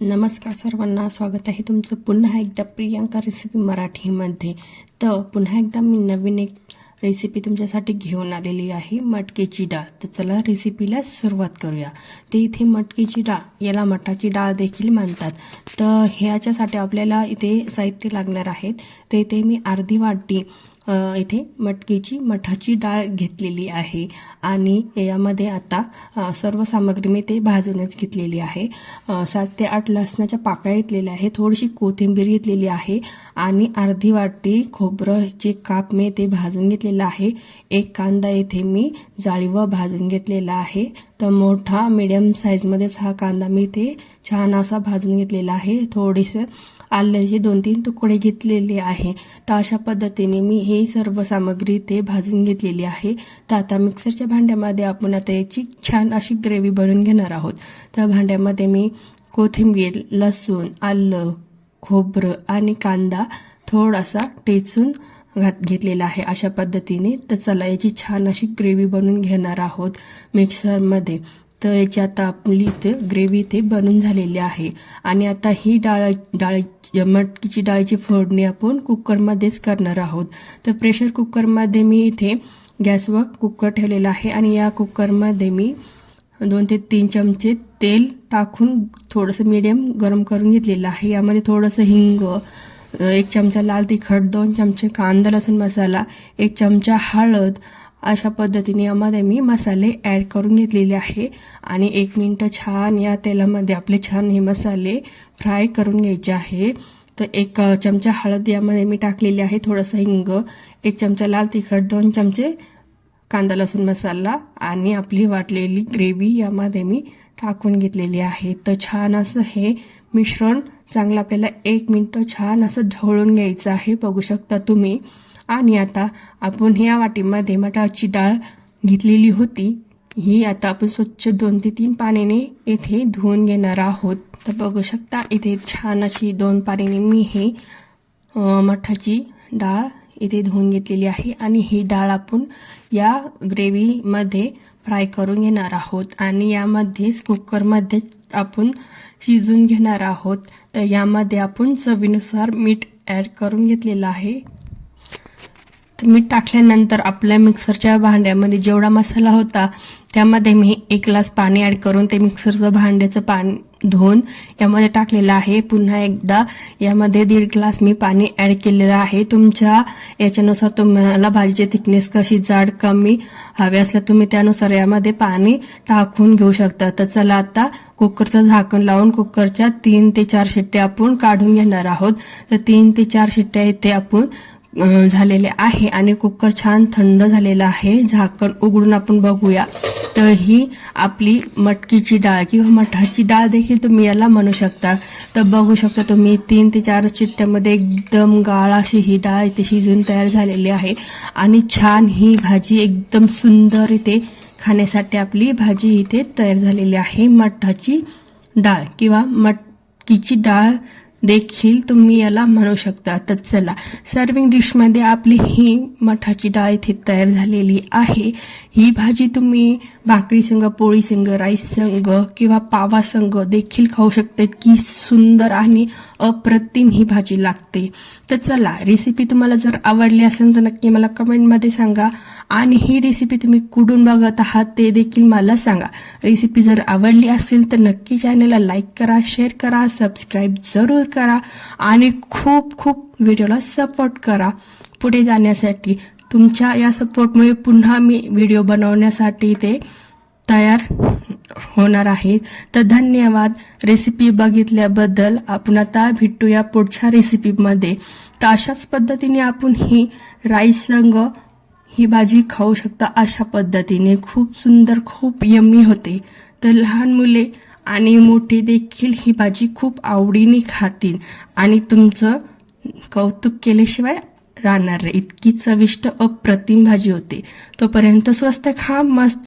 नमस्कार सर्वांना. स्वागत आहे तुमचं पुन्हा एकदा प्रियांका रेसिपी मराठीमध्ये. तर पुन्हा एकदा मी नवीन एक रेसिपी तुमच्यासाठी घेऊन आलेली आहे मटकीची डाळ. तर चला रेसिपीला सुरुवात करूया. ते इथे मटकीची डाळ याला मठाची डाळ देखील म्हणतात. तर ह्याच्यासाठी आपल्याला इथे साहित्य लागणार आहेत. ते इथे मी अर्धी वाटी इथे मटकीची मठाची डाळ घेतलेली आहे. आणि यामध्ये आता सर्व सामग्री मी ते भाजूनच घेतलेली आहे. सात ते आठ लसणाच्या पाकळ्या घेतलेल्या आहे थोडीशी कोथिंबीर घेतलेली आहे. आणि अर्धी वाटी खोबरं जे काप मी ते भाजून घेतलेलं आहे. एक कांदा येथे मी जाळीवर भाजून घेतलेला आहे. तर मोठा मिडियम साईजमध्येच हा कांदा मी ते छान असा भाजून घेतलेला आहे. थोडीसं आल्याचे दोन तीन तुकडे घेतलेले आहे. तर अशा पद्धतीने मी हे सर्व सामग्री ते भाजून घेतलेली आहे. तर आता मिक्सरच्या भांड्यामध्ये आपण आता याची छान अशी ग्रेव्ही बनवून घेणार आहोत. त्या भांड्यामध्ये मी कोथिंबीर लसूण आलं खोबरं आणि कांदा थोडासा टेचून घात घेतलेला आहे. अशा पद्धतीने तर चला याची छान अशी ग्रेव्ही बनवून घेणार आहोत मिक्सरमध्ये. तर याची आता आपली इथे ग्रेव्ही इथे बनून झालेली आहे. आणि आता ही डाळ डाळ मटकीची डाळीची फोडणी आपण कुकरमध्येच करणार आहोत. तर प्रेशर कुकरमध्ये मी इथे गॅसवर कुकर ठेवलेला आहे आणि या कुकरमध्ये मी दोन ते तीन चमचे तेल टाकून थोडंसं मीडियम गरम करून घेतलेलं आहे. यामध्ये थोडंसं हिंग एक चमचा लाल तिखट दोन चमचे कांदा लसूण मसाला एक चमचा हळद अशा पद्धतीने यामध्ये मी मसाले ॲड करून घेतलेले आहे. आणि एक मिनटं छान या तेलामध्ये आपले छान हे मसाले फ्राय करून घ्यायचे आहे. तर एक चमचा हळद यामध्ये मी टाकलेली आहे. थोडंसं हिंग एक चमचा लाल तिखट दोन चमचे कांदा लसूण मसाला आणि आपली वाटलेली ग्रेव्ही यामध्ये मी टाकून घेतलेली आहे. तर छान असं हे मिश्रण चांगलं आपल्याला एक मिनटं छान असं ढवळून घ्यायचं आहे. बघू शकता तुम्ही. आणि आता आपण ह्या वाटीमध्ये मटाची डाळ घेतलेली होती. ही आता आपण स्वच्छ दोन ते तीन पाण्याने येथे धुवून घेणार आहोत. तर बघू शकता इथे छान अशी दोन पाण्याने मी हे मठाची डाळ इथे धुवून घेतलेली आहे आणि ही डाळ आपण या ग्रेव्हीमध्ये फ्राय करून घेणार आहोत. आणि यामध्येच कुकरमध्ये आपण शिजून घेणार आहोत. तर यामध्ये आपण चवीनुसार मीठ ॲड करून घेतलेलं आहे. मीठ टाकल्यानंतर आपल्या मिक्सरच्या भांड्यामध्ये जेवढा मसाला होता त्यामध्ये मी एक ग्लास पाणी ॲड करून ते मिक्सरचं भांड्याचं पाणी धुवून यामध्ये टाकलेलं आहे. पुन्हा एकदा यामध्ये दीड ग्लास मी पाणी ॲड केलेलं आहे. तुमच्या याच्यानुसार तुम्हाला भाजीची थिकनेस कशी जाड कमी हवे असल्या तुम्ही त्यानुसार यामध्ये पाणी टाकून घेऊ शकता. तर चला आता कुकरचं झाकण लावून कुकरच्या तीन ते चार शिट्ट्या आपण काढून घेणार आहोत. तर तीन ते चार शिट्ट्या इथे आपण झालेले आहे आणि कुकर छान थंड झालेला आहे. झाकण उघडून आपण बघूया. तर ही आपली मटकीची डाळ किंवा मठाची डाळ देखील तुम्ही याला म्हणू शकता. तर बघू शकता तुम्ही तीन ते चार चिट्ट्यामध्ये एकदम गाळ अशी ही डाळ इथे शिजून तयार झालेली आहे. आणि छान ही भाजी एकदम सुंदर इथे खाण्यासाठी आपली भाजी इथे तयार झालेली आहे. मठाची डाळ किंवा मटकीची डाळ देखील तुम्ही याला म्हणू शकता. तर चला सर्विंग डिशमध्ये आपली ही मठाची डाळ इथे तयार झालेली आहे. ही भाजी तुम्ही भाकरी संघ पोळी संघ राईस संग किंवा पावा संग देखील खाऊ शकता. की सुंदर आणि अप्रतिम ही भाजी लागते. तर चला रेसिपी तुम्हाला जर आवडली असेल तर नक्की मला कमेंटमध्ये सांगा. आणि ही रेसिपी तुम्ही कुठून बघत आहात ते देखील मला सांगा. रेसिपी जर आवडली असेल तर नक्की चॅनलला लाईक करा शेअर करा सबस्क्राईब जरूर करा आणि खूप खूप व्हिडिओला सपोर्ट करा. पुढे जाण्यासाठी तुमच्या या सपोर्टमुळे पुन्हा मी व्हिडिओ बनवण्यासाठी ते तयार होणार आहे. तर धन्यवाद. रेसिपी बघितल्याबद्दल आपण आता भेटूया पुढच्या रेसिपीमध्ये तर अशाच पद्धतीने आपण ही राईस संग ही भाजी खाऊ शकता अशा पद्धतीने. खूप सुंदर खूप यम्मी होते. तर लहान मुले आणि मोठे देखील ही भाजी खूप आवडीने खातील. आणि तुमचं कौतुक केल्याशिवाय राहणार नाही. इतकी चविष्ट अप्रतिम भाजी होते. तोपर्यंत स्वस्त खा मस्त